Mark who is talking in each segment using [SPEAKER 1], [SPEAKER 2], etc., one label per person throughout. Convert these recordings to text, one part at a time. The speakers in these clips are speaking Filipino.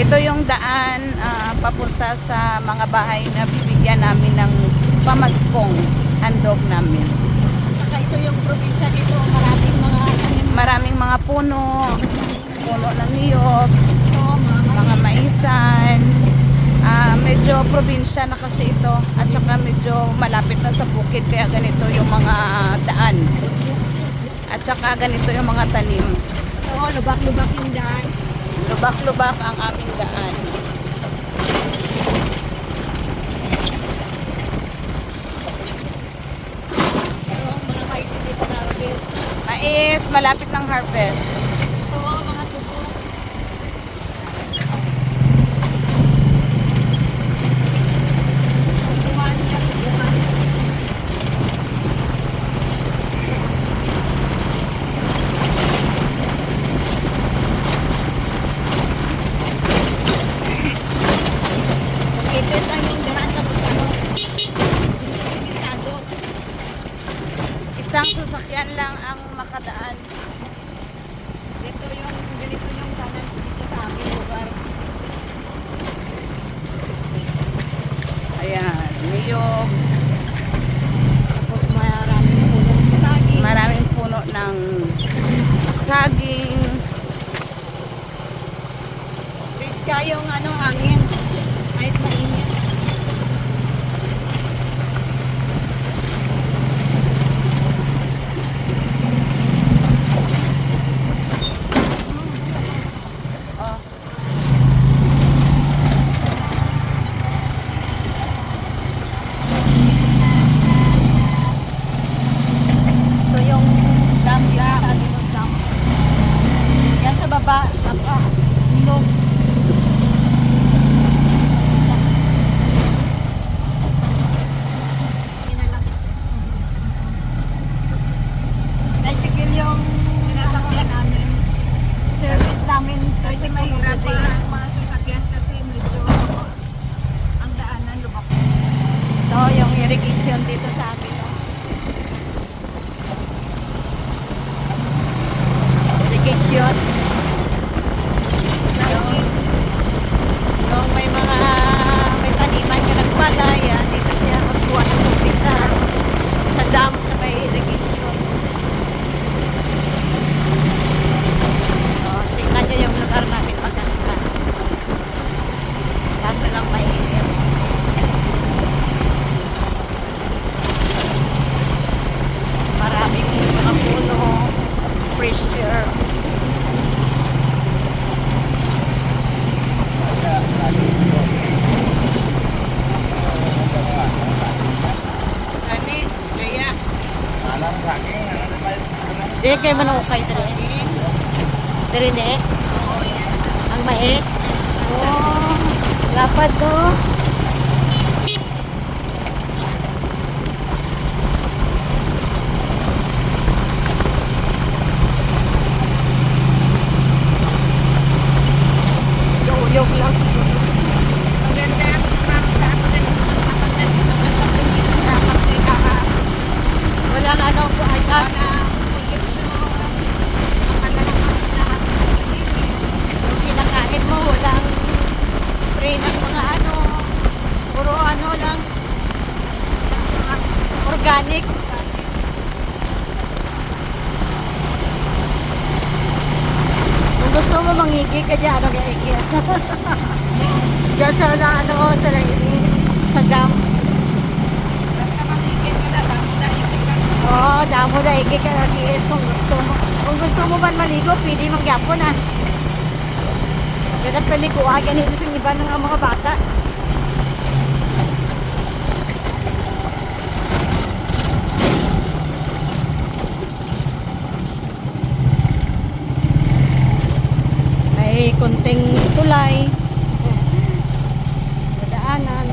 [SPEAKER 1] Ito yung daan ah, papunta sa mga bahay na bibigyan namin ng pamaskong handog namin.
[SPEAKER 2] Saka ito yung probinsya dito, maraming mga
[SPEAKER 1] Maraming mga puno, puno ng niyog,
[SPEAKER 2] mga
[SPEAKER 1] maisan. Ah, medyo probinsya na kasi ito at saka medyo malapit na sa bukid kaya ganito yung mga daan. At saka ganito yung mga tanim.
[SPEAKER 2] Oo, lubak-lubak yung daan.
[SPEAKER 1] Lubak-lubak ang aming daan.
[SPEAKER 2] Mais,
[SPEAKER 1] malapit ng harvest.
[SPEAKER 2] Oo, mga tubo. Tubuhan siya, tubuhan. Ito lang yung daan tapos ano, limitado.
[SPEAKER 1] Isang sasakyan lang ang makadaan.
[SPEAKER 2] Ito yung, ganito yung kanan dito sa aming lugar.
[SPEAKER 1] Ayan, niyog.
[SPEAKER 2] Tapos maraming pulong saging.
[SPEAKER 1] Maraming puno ng saging.
[SPEAKER 2] Briska yung ano, hangin. Kahit mainit.
[SPEAKER 1] Oh.
[SPEAKER 2] Ito yung dam yan. Sabi ng dam. Yan sa baba. Saka, ilog. Yun na lang. Tricycle yung sinasakyan namin. Service namin.
[SPEAKER 1] Kasi
[SPEAKER 2] tricycle
[SPEAKER 1] mahirap
[SPEAKER 2] every
[SPEAKER 1] pa
[SPEAKER 2] day.
[SPEAKER 1] ang mga sasakyan kasi medyo ang daanan lubak.
[SPEAKER 2] Ito yung irrigation dito sa amin. no? Irrigation. Yung, yung may mga may taniman ka nagpala, yan. Dito siya magkuha ng tubig sa, sa dam sa may irrigation. Oh, tingnan nyo yung lugar namin maganda. Kaso lang mainit. Maraming mga puno, fresh air.
[SPEAKER 1] Gani, kaya
[SPEAKER 3] Alam saging, ano na ba yung
[SPEAKER 2] Di kayo manukay sa rin. Dari ni. Ang mais. Oh, lapad to. Uyog lang.
[SPEAKER 1] maganda ang sumama sa ako na sa kanila dito kasi kaka
[SPEAKER 2] Wala nga ano po ay
[SPEAKER 1] na pollution, ang kanilang mga lahat ng Pilipinas.
[SPEAKER 2] Yung kinakain mo, walang spray ng mga ano, puro ano lang, organic. Kung gusto mo mangigi ka dyan, ano kaya iki? Diyan sa na, ano, sa, sa dam.
[SPEAKER 1] Basta mamigil ka na, baka dahil ka
[SPEAKER 2] Oo, oh, damo na iki ka na kiis kung gusto mo. Kung gusto mo man maligo, pwede manggyapo na. Ganang paliguan, ganito sa iba ng mga bata. May kunting tulay. Dadaanan.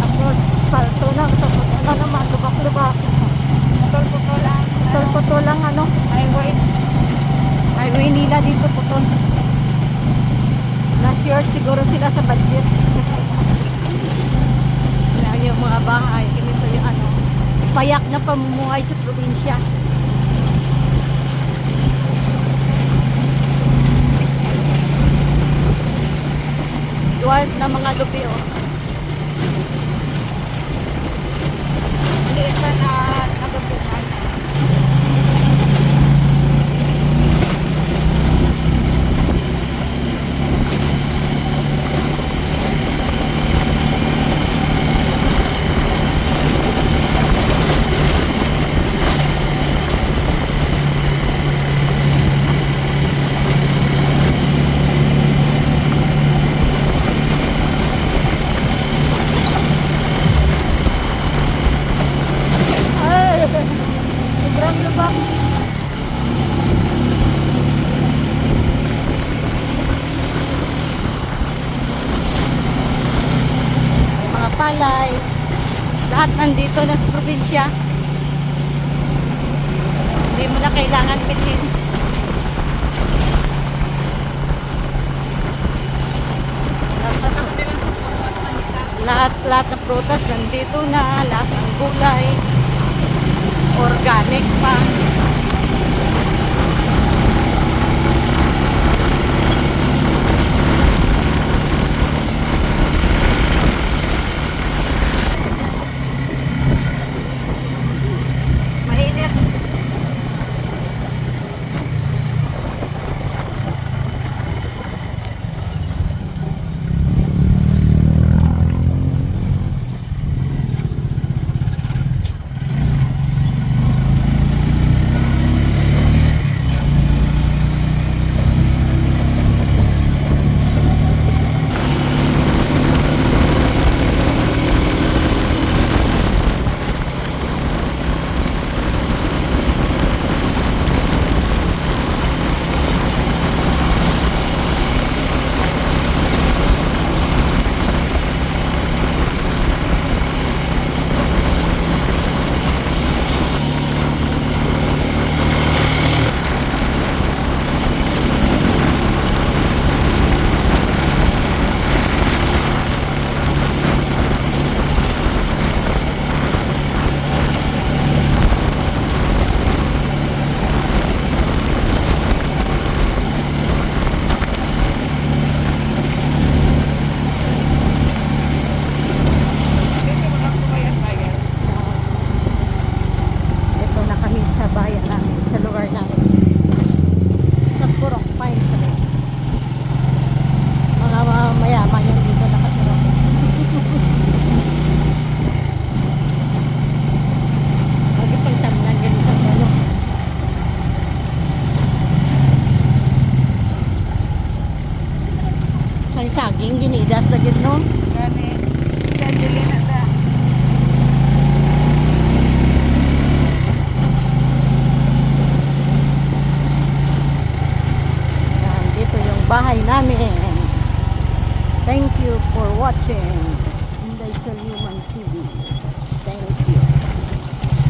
[SPEAKER 2] Tapos, palto lang. Tapos, ano naman, lubak-lubak.
[SPEAKER 1] Putol-putulan.
[SPEAKER 2] Putol-putol lang, ano.
[SPEAKER 1] Highway.
[SPEAKER 2] Highway nila dito, putol. Na-short siguro sila sa budget. Yan yung mga bahay. Ganito yung ano. Payak na pamumuhay sa probinsya. Dwarf na mga lupi oh.
[SPEAKER 1] Hindi pa na nagabukan.
[SPEAKER 2] Ay! Sobrang lubak. Mga palay. Lahat nandito na sa probinsya. Hindi mo na kailangan bilhin. Lahat, lahat ng prutas nandito na, lahat ng gulay organic pa. Saging ginidas na gid no.
[SPEAKER 1] Gani. Sa dili na ta.
[SPEAKER 2] Yan, dito yung bahay namin. Thank you for watching.